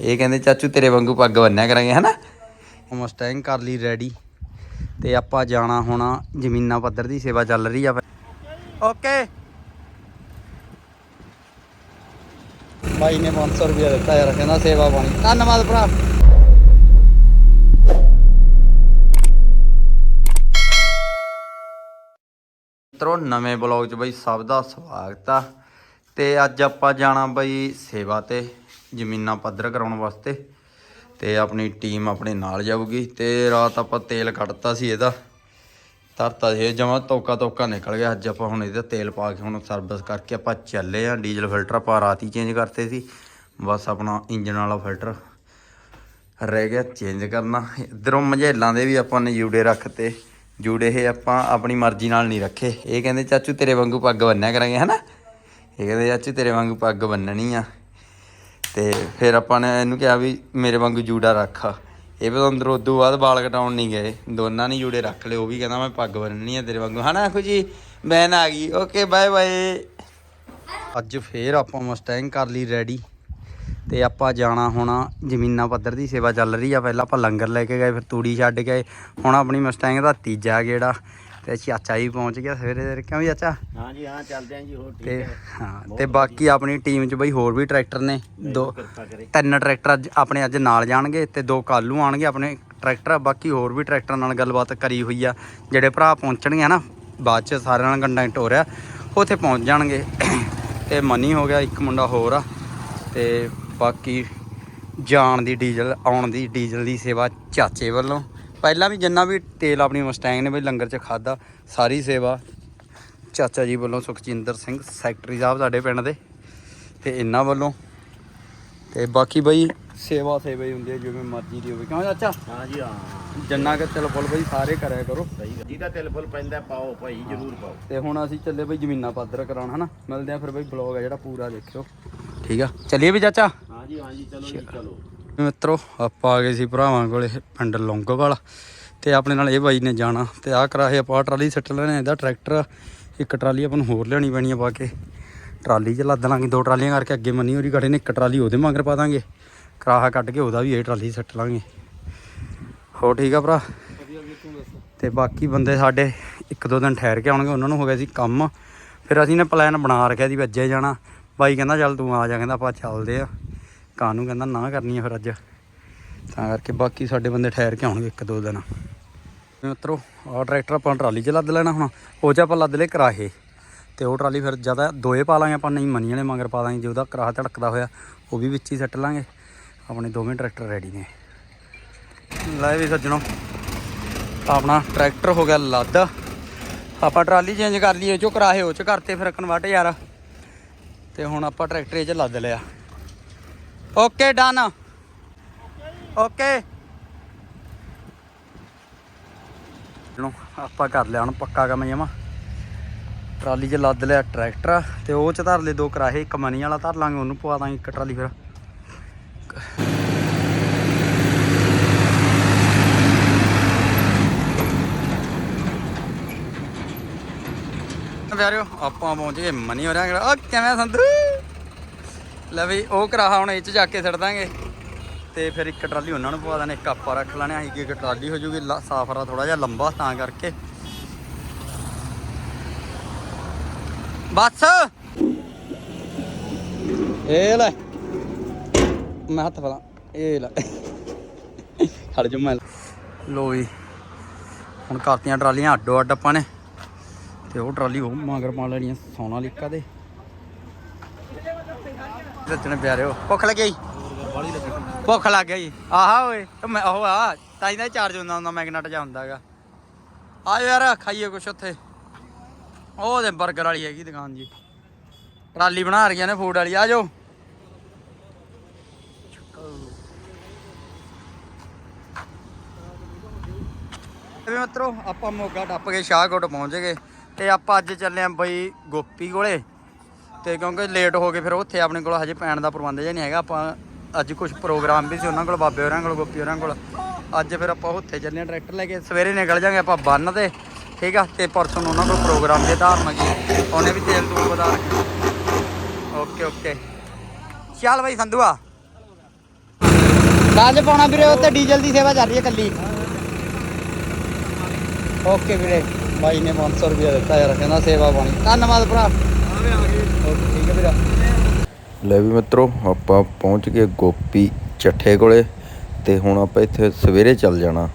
ਇਹ ਕਹਿੰਦੇ ਚਾਚੂ ਤੇਰੇ ਵਾਂਗੂ ਪੱਗ ਬੰਨਿਆ ਕਰਾਂਗੇ ਹਨਾ? ਮਸਟੈਂਗ ਕਰ ਲਈ ਰੈਡੀ ਤੇ ਆਪਾਂ ਜਾਣਾ ਹੁਣ ਜ਼ਮੀਨਾਂ ਪੱਧਰ ਦੀ ਸੇਵਾ ਚੱਲ ਰਹੀ ਆ ਓਕੇ। ਭਾਈ ਨੇ 500 ਰੁਪਏ ਦਿੱਤਾ ਯਾਰ ਕਹਿੰਦਾ ਸੇਵਾ ਪਾਣੀ। ਧੰਨਵਾਦ ਭਰਾ। ਮਿੱਤਰੋ ਨਵੇਂ ਬਲੌਗ 'ਚ ਬਈ ਸਭ ਦਾ ਸਵਾਗਤ ਆ। ਤੇ ਅੱਜ ਆਪਾਂ ਜਾਣਾ ਬਈ ਸੇਵਾ ਤੇ। ਜ਼ਮੀਨਾਂ ਪੱਧਰ ਕਰਾਉਣ ਵਾਸਤੇ ਤੇ ਆਪਣੀ ਟੀਮ ਆਪਣੇ ਨਾਲ ਜਾਊਗੀ ਤੇ ਰਾਤ ਆਪਾਂ ਤੇਲ ਕੱਢਤਾ ਸੀ ਇਹਦਾ। ਧਰਤਾ ਸੀ ਜਮਾ ਤੋਕਾ ਤੋਕਾ ਨਿਕਲ ਗਿਆ। ਅੱਜ ਆਪਾਂ ਹੁਣ ਇਹਦਾ ਤੇਲ ਪਾ ਕੇ ਹੁਣ ਸਰਵਿਸ ਕਰਕੇ ਆਪਾਂ ਚੱਲੇ ਆ ਡੀਜ਼ਲ ਫਿਲਟਰ ਆਪਾਂ ਰਾਤ ਹੀ ਚੇਂਜ ਕਰਤੇ ਸੀ। ਬਸ ਆਪਣਾ ਇੰਜਨ ਵਾਲਾ ਫਿਲਟਰ ਰਹਿ ਗਿਆ ਚੇਂਜ ਕਰਨਾ। ਇਧਰੋਂ ਮਝੇਲਾਂ ਦੇ ਵੀ ਆਪਾਂ ਨੇ ਜੂੜੇ ਰੱਖਤੇ। ਜੂੜੇ ਇਹ ਆਪਾਂ ਆਪਣੀ ਮਰਜ਼ੀ ਨਾਲ ਨਹੀਂ ਰੱਖੇ। ਇਹ ਕਹਿੰਦੇ, ਚਾਚੂ ਤੇਰੇ ਵਾਂਗੂ ਪੱਗ ਬੰਨਿਆ ਕਰਾਂਗੇ, ਹਨਾ? ਇਹ ਕਹਿੰਦੇ, ਚਾਚੂ ਤੇਰੇ ਵਾਂਗੂ ਪੱਗ ਬੰਨਣੀ ਆ। ਤੇ ਫਿਰ ਆਪਾਂ ਨੇ ਇਹਨੂੰ ਕਿਹਾ ਵੀ ਮੇਰੇ ਵਾਂਗੂ ਜੂੜਾ ਰੱਖ। ਇਹ ਵੀ ਅੰਦਰ ਉਦੋਂ ਬਾਅਦ ਵਾਲ ਕਟਾਉਣ ਨਹੀਂ ਗਏ। ਦੋਨਾਂ ਨੇ ਜੂੜੇ ਰੱਖ ਲਏ, ਉਹ ਵੀ ਕਹਿੰਦਾ ਮੈਂ ਪੱਗ ਬੰਨਣੀ ਆ ਤੇਰੇ ਵਾਂਗੂ। ਹਨਾ ਆਖੋ ਜੀ ਬੈਨ ਆ ਗਈ। ਓਕੇ ਬਾਏ ਬਾਏ ਅੱਜ ਫੇਰ ਆਪਾਂ ਮਸਟੈਂਗ ਕਰ ਲਈ ਰੈਡੀ ਤੇ ਆਪਾਂ ਜਾਣਾ ਹੁਣ ਜ਼ਮੀਨਾਂ ਪੱਧਰ ਦੀ, ਸੇਵਾ ਚੱਲ ਰਹੀ ਆ। ਪਹਿਲਾਂ ਆਪਾਂ ਲੰਗਰ ਲੈ ਕੇ ਗਏ, ਫਿਰ ਤੂੜੀ ਛੱਡ ਗਏ ਹੁਣ ਆਪਣੀ ਮਸਟੈਂਗ ਦਾ ਤੀਜਾ ਗੇੜਾ। ਤੇ ਚਾਚਾ ਵੀ ਪਹੁੰਚ ਗਿਆ ਸਵੇਰੇ ਸਵੇਰੇ ਕਿਉਂ ਚਾਚਾ? ਹਾਂ ਜੀ ਹਾਂ ਚੱਲਦੇ ਆਂ ਜੀ ਹੋਰ ਠੀਕ ਤੇ ਹੈ। ਹਾਂ ਤੇ ਬਾਕੀ ਆਪਣੀ ਟੀਮ 'ਚ ਬਈ ਹੋਰ ਵੀ ਟਰੈਕਟਰ ਨੇ। ਦੋ ਕਿਰਪਾ ਕਰੇ। ਤਿੰਨ ਟਰੈਕਟਰ ਅੱਜ ਆਪਣੇ ਅੱਜ ਨਾਲ ਜਾਣਗੇ ਤੇ ਦੋ ਕੱਲੂ ਆਣਗੇ ਆਪਣੇ ਟਰੈਕਟਰ। ਬਾਕੀ ਹੋਰ ਵੀ ਟਰੈਕਟਰਾਂ ਨਾਲ ਗੱਲਬਾਤ ਕਰੀ ਹੋਈ ਆ। ਜਿਹੜੇ ਭਰਾ ਪਹੁੰਚਣਗੇ ਨਾ ਬਾਅਦ 'ਚ ਸਾਰਿਆਂ ਨਾਲ ਕੰਟੈਕਟ ਹੋ ਰਿਹਾ ਉੱਥੇ ਪਹੁੰਚ ਜਾਣਗੇ। ਤੇ ਮਨੀ ਹੋ ਗਿਆ ਇੱਕ ਮੁੰਡਾ ਹੋਰ ਆ। ਤੇ ਬਾਕੀ ਜਾਣ ਦੀ ਡੀਜ਼ਲ ਆਉਣ ਦੀ ਡੀਜ਼ਲ ਦੀ ਸੇਵਾ ਚਾਚੇ ਵੱਲੋਂ। ਪਹਿਲਾਂ ਵੀ ਜਿੰਨਾ ਵੀ ਤੇਲ ਆਪਣੀ ਮਸਟੈਂਗ ਨੇ ਬਈ ਲੰਗਰ 'ਚ ਖਾਦਾ ਸਾਰੀ ਸੇਵਾ। ਚਾਚਾ ਜੀ ਵੱਲੋਂ ਸੁਖਜਿੰਦਰ ਸਿੰਘ ਸੈਕਟਰੀ ਸਾਹਿਬ ਸਾਡੇ ਪਿੰਡ ਦੇ ਤੇ ਇਹਨਾਂ ਵੱਲੋਂ। ਤੇ ਬਾਕੀ ਬਈ ਸੇਵਾ ਸੇਵਾ ਹੀ ਹੁੰਦੀ ਹੈ ਜਿਵੇਂ ਮਰਜ਼ੀ ਦੀ ਹੋਵੇ। ਕਿਉਂ ਚਾਚਾ? ਹਾਂ ਜੀ ਹਾਂ। ਜੰਨਾ ਕੇ ਚਲ ਬੋਲ ਬਈ ਸਾਰੇ ਕਰਿਆ ਕਰੋ। ਸਹੀ ਗੱਲ। ਜਿਹਦਾ ਤਿਲ ਫੁੱਲ ਪੈਂਦਾ ਪਾਓ ਭਾਈ ਜ਼ਰੂਰ ਪਾਓ। ਤੇ ਹੁਣ ਅਸੀਂ ਚੱਲੇ ਬਈ ਜ਼ਮੀਨਾਂ ਪੱਧਰ ਕਰਾਉਣ ਹਨਾ? ਮਿਲਦੇ ਆ ਫਿਰ ਬਈ ਬਲੌਗ ਆ ਜਿਹੜਾ ਪੂਰਾ ਦੇਖਿਓ। ਠੀਕ ਆ? ਚੱਲੀਏ ਵੀ ਚਾਚਾ? ਹਾਂ ਜੀ ਹਾਂ ਜੀ ਚਲੋ ਜੀ ਚਲੋ। ਮਿੱਤਰੋ, ਆਪਾਂ ਆ ਗਏ ਸੀ ਭਰਾਵਾਂ ਕੋਲੇ ਪਿੰਡ ਲੌਂਗੋਵਾਲ ਤੇ ਆਪਣੇ ਨਾਲ ਇਹ ਬਾਈ ਨੇ ਜਾਣਾ ਤੇ ਆਹ ਕਰਾਏ ਆਪਾਂ ਟਰਾਲੀ ਸੱਟ ਲੈਣੇ, ਇਹਦਾ ਟਰੈਕਟਰ, ਇੱਕ ਟਰਾਲੀ ਆਪਾਂ ਨੂੰ ਹੋਰ ਲਿਆਉਣੀ ਪੈਣੀ ਆ ਪਾ ਕੇ। ਟਰਾਲੀ 'ਚ ਲੱਦ ਲਾਂਗੇ, ਦੋ ਟਰਾਲੀਆਂ ਕਰਕੇ ਅੱਗੇ ਮੰਨੀ ਹੋਰੀ ਗੜੇ ਨੇ, ਇੱਕ ਟਰਾਲੀ ਉਹਦੇ ਮਗਰ ਪਾ ਦਾਂਗੇ। ਕਰਾਹਾ ਕੱਢ ਕੇ ਉਹਦਾ ਵੀ ਇਹ ਟਰਾਲੀ ਸੱਟ ਲਾਂਗੇ। ਹੋ ਠੀਕ ਆ ਭਰਾ? ਤੇ ਬਾਕੀ ਬੰਦੇ ਸਾਡੇ ਇੱਕ ਦੋ ਦਿਨ ਠਹਿਰ ਕੇ ਆਉਣਗੇ, ਉਹਨਾਂ ਨੂੰ ਹੋ ਗਿਆ ਸੀ ਕੰਮ। ਫਿਰ ਅਸੀਂ ਨੇ ਪਲਾਨ ਬਣਾ ਰੱਖਿਆ ਸੀ ਵੀ ਜਾਣਾ। ਬਾਈ ਕਹਿੰਦਾ, ਚੱਲ ਤੂੰ ਆ ਜਾ, ਕਹਿੰਦਾ ਆਪਾਂ ਚੱਲਦੇ ਆ। ਕਾਨੂੰ ਕਹਿੰਦਾ ਨਾ ਕਰਨੀ ਆ ਫਿਰ ਅੱਜ। ਤਾਂ ਕਰਕੇ ਬਾਕੀ ਸਾਡੇ ਬੰਦੇ ਠਹਿਰ ਕੇ ਆਉਣਗੇ ਇੱਕ ਦੋ ਦਿਨ। ਮਿੱਤਰੋ, ਆਹ ਟਰੈਕਟਰ ਆਪਾਂ ਟਰਾਲੀ 'ਚ ਲੱਦ ਲੈਣਾ ਹੁਣ। ਉਹ 'ਚ ਆਪਾਂ ਲੱਦ ਲਏ ਕਰਾਹੇ। ਤੇ ਉਹ ਟਰਾਲੀ ਫਿਰ ਜ਼ਿਆਦਾ ਦੋਏ ਪਾ ਲਾਂਗੇ ਆਪਾਂ, ਨਹੀਂ ਮੰਨੀ ਵਾਲੇ ਮਗਰ ਪਾ ਦਾਂਗੇ ਜੇ ਉਹਦਾ ਕਰਾਹ ਧੜਕਦਾ ਹੋਇਆ, ਉਹ ਵੀ ਵਿੱਚ ਹੀ ਸੱਟ ਲਾਂਗੇ। ਆਪਣੇ ਦੋਵੇਂ ਟਰੈਕਟਰ ਰੈਡੀ ਨੇ। ਲੈ ਵੀ ਸੱਜਣੋ, ਆਪਣਾ ਟਰੈਕਟਰ ਹੋ ਗਿਆ ਲੱਦ। ਆਪਾਂ ਟਰਾਲੀ ਚੇਂਜ ਕਰ ਲਈਏ ਉਹ ਚੋਂ ਕਰਾਹੇ ਉਹ ਚ ਕਰਤੇ ਫਿਰ ਕਨਵਰਟ ਯਾਰ। ਤੇ ਹੁਣ ਆਪਾਂ ਟਰੈਕਟਰ ਇਹ ਚ ਲੱਦ ਲਿਆ। Okay, done. ਓਕੇ। ਚਲੋ ਆਪਾਂ ਕਰ ਲਿਆ ਹੁਣ ਪੱਕਾ ਕੰਮ ਜਮਾ। ਟਰਾਲੀ 'ਚ ਲੱਦ ਲਿਆ ਟਰੈਕਟਰ, ਤੇ ਉਹ ਚ ਧਰ ਲਏ ਦੋ ਕਰਾਹੇ, ਇੱਕ ਮਨੀ ਵਾਲਾ ਧਰ ਲਾਂਗੇ, ਉਹਨੂੰ ਪਵਾ ਦਾਂਗੇ ਇੱਕ ਟਰਾਲੀ ਫਿਰ। ਪਿਆਰਿਓ, ਆਪਾਂ ਪਹੁੰਚ ਗਏ ਮਨੀ ਹੋ ਰਿਹਾ ਆ ਕਿਵੇਂ ਸੰਧੂ? ਲੈ ਵੀ ਉਹ ਕਰਾਹਾ ਹੁਣ ਇਹ ਚ ਜਾ ਕੇ ਛੱਡ ਦਾਂਗੇ। ਤੇ ਫਿਰ ਇੱਕ ਟਰਾਲੀ ਉਹਨਾਂ ਨੂੰ ਪਵਾ ਦੇਣਾ ਇੱਕ ਆਪਾਂ ਰੱਖ ਲੈਣੇ ਅਸੀਂ ਕਿ ਇੱਕ ਟਰਾਲੀ ਹੋ ਜੂਗੀ, ਲ- ਸਾਫਰਾ ਥੋੜਾ ਜਿਹਾ, ਲੰਬਾ ਤਾਂ ਕਰਕੇ। ਬਸ! ਇਹ ਲੈ। ਮੈਂ ਹੱਥ ਫਲਾਂ ਇਹ ਲੈ। ਖੜ ਜਾ ਮੈਂ। ਲੋ ਵੀ, ਹੁਣ ਕਰਤੀਆਂ ਟਰਾਲੀਆਂ ਅੱਡੋ ਅੱਡ ਆਪਾਂ ਨੇ। ਤੇ ਉਹ ਟਰਾਲੀ ਉਹ ਮਾਂਗਰ ਪਾ ਲੈਣੀ ਆ ਸੋਨਾਲੀਕਾ ਦੇ। ਸੱਚਣੇ ਪਿਆਰਿਓ। ਭੁੱਖ ਲੱਗੀ ਭੁੱਖ ਲੱਗ ਗਈ। ਆਹਾ ਓਏ ਮੈਂ ਉਹ ਆ ਤਾਂ ਇਹਦਾ ਚਾਰਜ ਹੁੰਦਾ ਹੁੰਦਾ ਮੈਗਨੇਟ ਜਾ ਹੁੰਦਾਗਾ ਆ ਯਾਰ, ਖਾਈਏ ਕੁਛ ਉੱਥੇ। ਉਹ ਦੇ 버ਗਰ ਵਾਲੀ ਹੈਗੀ ਦੁਕਾਨ ਜੀ। ਟਰਾਲੀ ਬਣਾ ਰਹੀਆਂ ਨੇ ਫੂਡ ਵਾਲੀ, ਆ ਜਾਓ। ਵੀ ਮਿੱਤਰੋ, ਆਪਾਂ ਮੋਗਾ ਟੱਪ ਕੇ ਸ਼ਾਹਕੋਟ ਪਹੁੰਚ ਗਏ। ਤੇ ਆਪਾਂ ਅੱਜ ਚੱਲੇ ਆਂ ਬਈ ਗੋਪੀ ਕੋਲੇ। ਤੇ ਕਿਉਂਕਿ ਲੇਟ ਹੋ ਗਏ ਫਿਰ ਉੱਥੇ ਆਪਣੇ ਕੋਲ ਹਜੇ ਪੈਣ ਦਾ ਪ੍ਰਬੰਧ ਜਿਹਾ ਨਹੀਂ ਹੈਗਾ। ਆਪਾਂ ਅੱਜ ਕੁਝ ਪ੍ਰੋਗਰਾਮ ਵੀ ਸੀ ਉਹਨਾਂ ਕੋਲ, ਬਾਬੇ ਹੋਰਾਂ ਕੋਲ, ਗੋਪੀ ਹੋਰਾਂ ਕੋਲ। ਅੱਜ ਫਿਰ ਆਪਾਂ ਉੱਥੇ ਚੱਲੇ ਆਂ ਟਰੈਕਟਰ ਲੈ ਕੇ। ਸਵੇਰੇ ਨਿਕਲ ਜਾਾਂਗੇ ਆਪਾਂ ਬੰਨ ਤੇ, ਠੀਕ ਆ? ਤੇ ਪਰਸੋਂ ਉਹਨਾਂ ਕੋਲ ਪ੍ਰੋਗਰਾਮ ਦੇ ਧਾਰਮਿਕ ਜੀ ਉਹਨੇ ਵੀ ਤੇਲ ਤੂਲ ਵਧਾ ਰੱਖਿਆ। ਓਕੇ ਓਕੇ ਚੱਲ ਬਾਈ ਸੰਧੂਆ। ਕੱਲ ਪਾਉਣਾ ਵੀਰੇ, ਉੱਥੇ ਡੀਜ਼ਲ ਦੀ ਸੇਵਾ ਚੱਲ ਰਹੀ ਹੈ ਕੱਲੀ ਓਕੇ ਵੀਰੇ। ਬਾਈ ਨੇ 500 ਰੁਪਏ ਦਿੱਤਾ ਯਾਰ, ਕਹਿੰਦਾ ਸੇਵਾ ਪਾਣੀ ਧੰਨਵਾਦ ਭਰਾ। ਠੀਕ ਹੈ ਵੀਰਾ ਲੈ ਵੀ ਮਿੱਤਰੋ, ਆਪਾਂ ਪਹੁੰਚ ਗਏ ਗੋਪੀ ਚੱਠੇ ਕੋਲੇ ਤੇ ਹੁਣ ਆਪਾਂ ਇੱਥੇ ਸਵੇਰੇ ਚੱਲ ਜਾਣਾ।